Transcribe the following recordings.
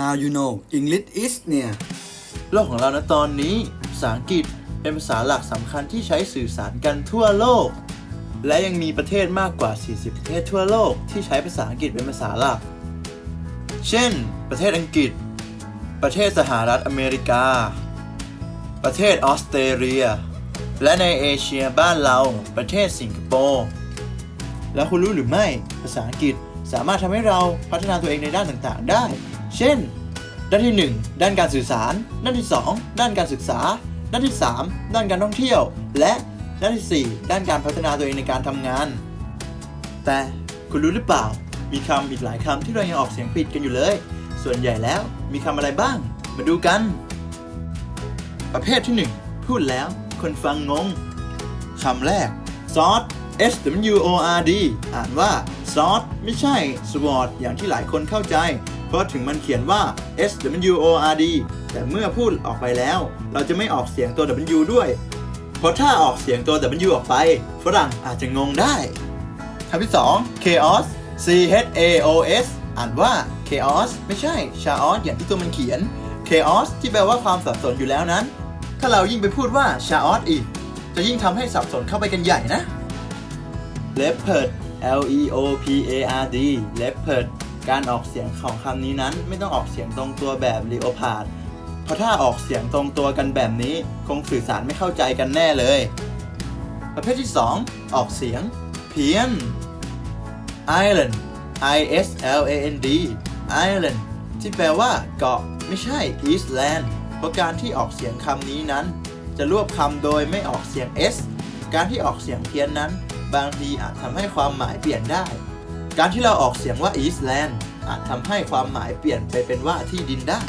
Now you know English is เนี่ย โลกของเรานะตอนนี้ ภาษาอังกฤษเป็นภาษาหลักสำคัญที่ใช้สื่อสารกันทั่วโลก และยังมีประเทศมากกว่า 40 ประเทศทั่วโลกที่ใช้ภาษาอังกฤษเป็นภาษาหลัก เช่น ประเทศอังกฤษ ประเทศสหรัฐอเมริกา ประเทศออสเตรเลีย และในเอเชียบ้านเรา ประเทศสิงคโปร์ แล้วคุณรู้หรือไม่ ภาษาอังกฤษสามารถทำให้เราพัฒนาตัวเองในด้านต่างๆ ได้ เช่น ด้านที่ 1 ด้านการสื่อสาร ด้านที่ 2 ด้านการศึกษา ด้านที่ 3 ด้านการท่องเที่ยว และด้านทีสี่ 4 ด้านการพัฒนาตัวเองในการทำงาน แต่คุณรู้หรือเปล่า มีคำอีกหลายคำที่เรายังออกเสียงผิดกันอยู่เลย ส่วนใหญ่แล้วมีคำอะไรบ้าง มาดูกัน ประเภทที่ 1 พูดแล้วคนฟังงงคำแรก sword S W O R D อ่านว่า sword ไม่ใช่ sword อย่างที่หลายคนเข้าใจ เพราะถึงมันเขียนว่า S W O R D แต่เมื่อพูดออกไปแล้ว เราจะไม่ออกเสียงตัว W ด้วย เพราะถ้าออกเสียงตัว W ออกไป ฝรั่งอาจจะงงได้คำที่ 2 chaos C H A O S อ่านว่า chaos ไม่ใช่ chaos อย่างที่ตัวมันเขียน chaos ที่แปลว่าความสับสนอยู่แล้วนั้น ถ้าเรายิ่งไปพูดว่า chaos อีก จะยิ่งทำให้สับสนเข้าไปกันใหญ่นะ leopard L E O P A R D leopard การออกเสียงของคำนี้นั้นไม่ต้องออกเสียงตรงตัวแบบ leopard เพราะถ้าออกเสียงตรงตัวกันแบบนี้คงสื่อสารไม่เข้าใจกันแน่เลย ประเภทที่ 2 ออกเสียง เพี้ยน island I S L A N D island ที่แปลว่าเกาะไม่ใช่ Eastland เพราะการที่ออกเสียงคำนี้นั้น จะรวบคำโดยไม่ออกเสียง S การที่ออกเสียงเพี้ยนนั้น บางทีอาจทำให้ความหมายเปลี่ยนได้ การที่เราออกเสียงว่า Eastland อาจทำให้ความหมายเปลี่ยนไปเป็นว่าที่ดินได้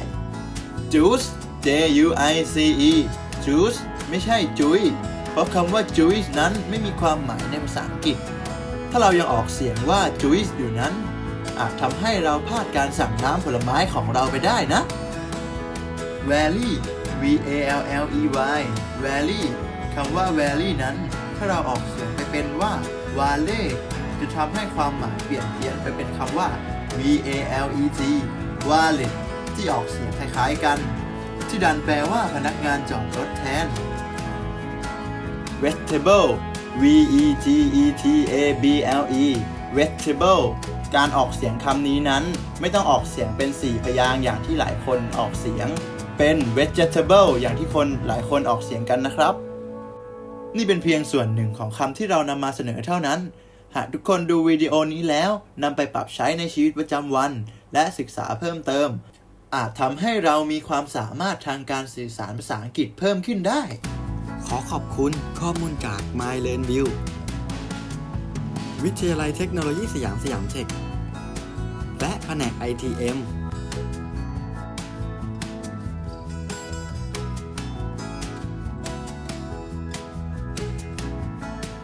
juice J U I C E juice ไม่ใช่จุยเพราะคำว่า juice นั้นไม่มีความหมายในภาษาอังกฤษ ถ้าเรายังออกเสียงว่า juice อยู่นั้น อาจทำให้เราพลาดการสั่งน้ำผลไม้ของเราไปได้นะ valley V A L L E Y valley คำว่า valley นั้น ถ้าเราออกเสียงไปเป็นว่า valley จะทำให้ความหมายเปลี่ยนเปลี่ยนไปเป็นคำว่า V A L E T valet ที่ออกเสียงคล้ายๆกัน ที่ดันแปลว่าพนักงานจอดรถแทน vegetable V E G E T A B L E vegetable การออกเสียงคำนี้นั้น ไม่ต้องออกเสียงเป็น4พยางค์อย่างที่หลายคนออกเสียง เป็น vegetable อย่างที่คนหลายคนออกเสียงกันนะครับ นี่เป็นเพียงส่วนหนึ่งของคำที่เรานำมาเสนอเท่านั้น หากทุกคนดูวิดีโอนี้แล้วนำไปปรับใช้ในชีวิตประจำวัน และศึกษาเพิ่มเติม อาจทำให้เรามีความสามารถทางการสื่อสารภาษาอังกฤษเพิ่มขึ้นได้ ขอขอบคุณข้อมูลจาก My Learn View วิทยาลัยเทคโนโลยีสยามสยามเทค และแผนก ITM